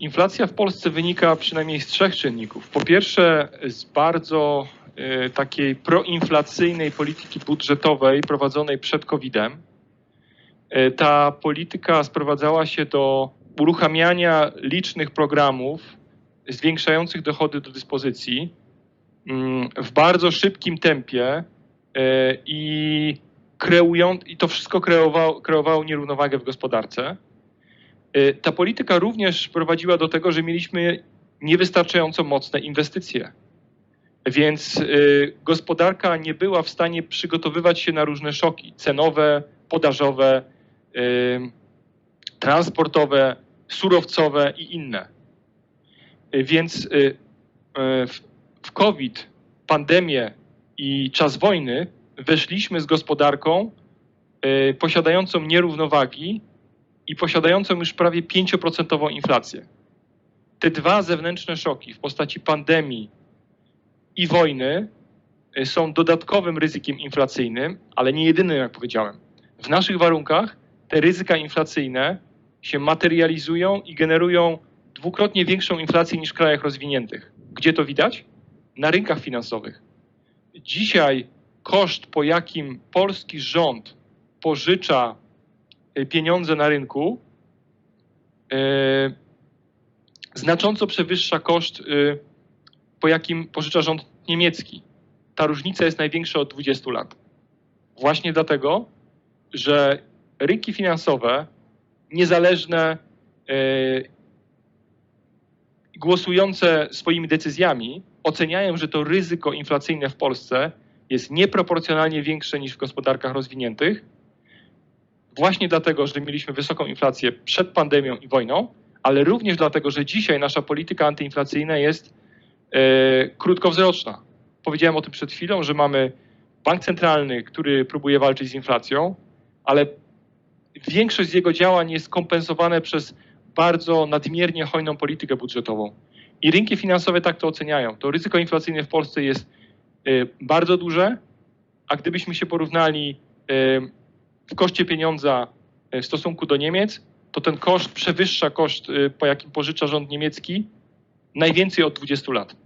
Inflacja w Polsce wynika przynajmniej z trzech czynników. Po pierwsze, z bardzo y, takiej proinflacyjnej polityki budżetowej prowadzonej przed COVID-em. Y, ta polityka sprowadzała się do uruchamiania licznych programów zwiększających dochody do dyspozycji mm, w bardzo szybkim tempie y, i, kreują, i to wszystko kreowało, kreowało nierównowagę w gospodarce. Y, Ta polityka również prowadziła do tego, że mieliśmy niewystarczająco mocne inwestycje. Więc y, gospodarka nie była w stanie przygotowywać się na różne szoki cenowe, podażowe, y, transportowe, surowcowe i inne. Więc w, COVID, pandemię i czas wojny weszliśmy z gospodarką posiadającą nierównowagi i posiadającą już prawie 5% inflację. Te dwa zewnętrzne szoki w postaci pandemii i wojny y, są dodatkowym ryzykiem inflacyjnym, ale nie jedynym, jak powiedziałem. W naszych warunkach te ryzyka inflacyjne się materializują i generują dwukrotnie większą inflację niż w krajach rozwiniętych. Gdzie to widać? Na rynkach finansowych. Dzisiaj koszt, po jakim polski rząd pożycza pieniądze na rynku, y, znacząco przewyższa koszt, y, po jakim pożycza rząd niemiecki. Ta różnica jest największa od 20 lat. Właśnie dlatego, że rynki finansowe, niezależne, y, głosujące swoimi decyzjami, oceniają, że to ryzyko inflacyjne w Polsce jest nieproporcjonalnie większe niż w gospodarkach rozwiniętych, właśnie dlatego, że mieliśmy wysoką inflację przed pandemią i wojną, ale również dlatego, że dzisiaj nasza polityka antyinflacyjna jest e, krótkowzroczna. Powiedziałem o tym przed chwilą, że mamy bank centralny, który próbuje walczyć z inflacją, ale większość z jego działań jest kompensowane przez bardzo nadmiernie hojną politykę budżetową. I rynki finansowe tak to oceniają. To ryzyko inflacyjne w Polsce jest e, bardzo duże, a gdybyśmy się porównali e, w koszcie pieniądza e, w stosunku do Niemiec, to ten koszt przewyższa koszt, e, po jakim pożycza rząd niemiecki, najwięcej od 20 lat.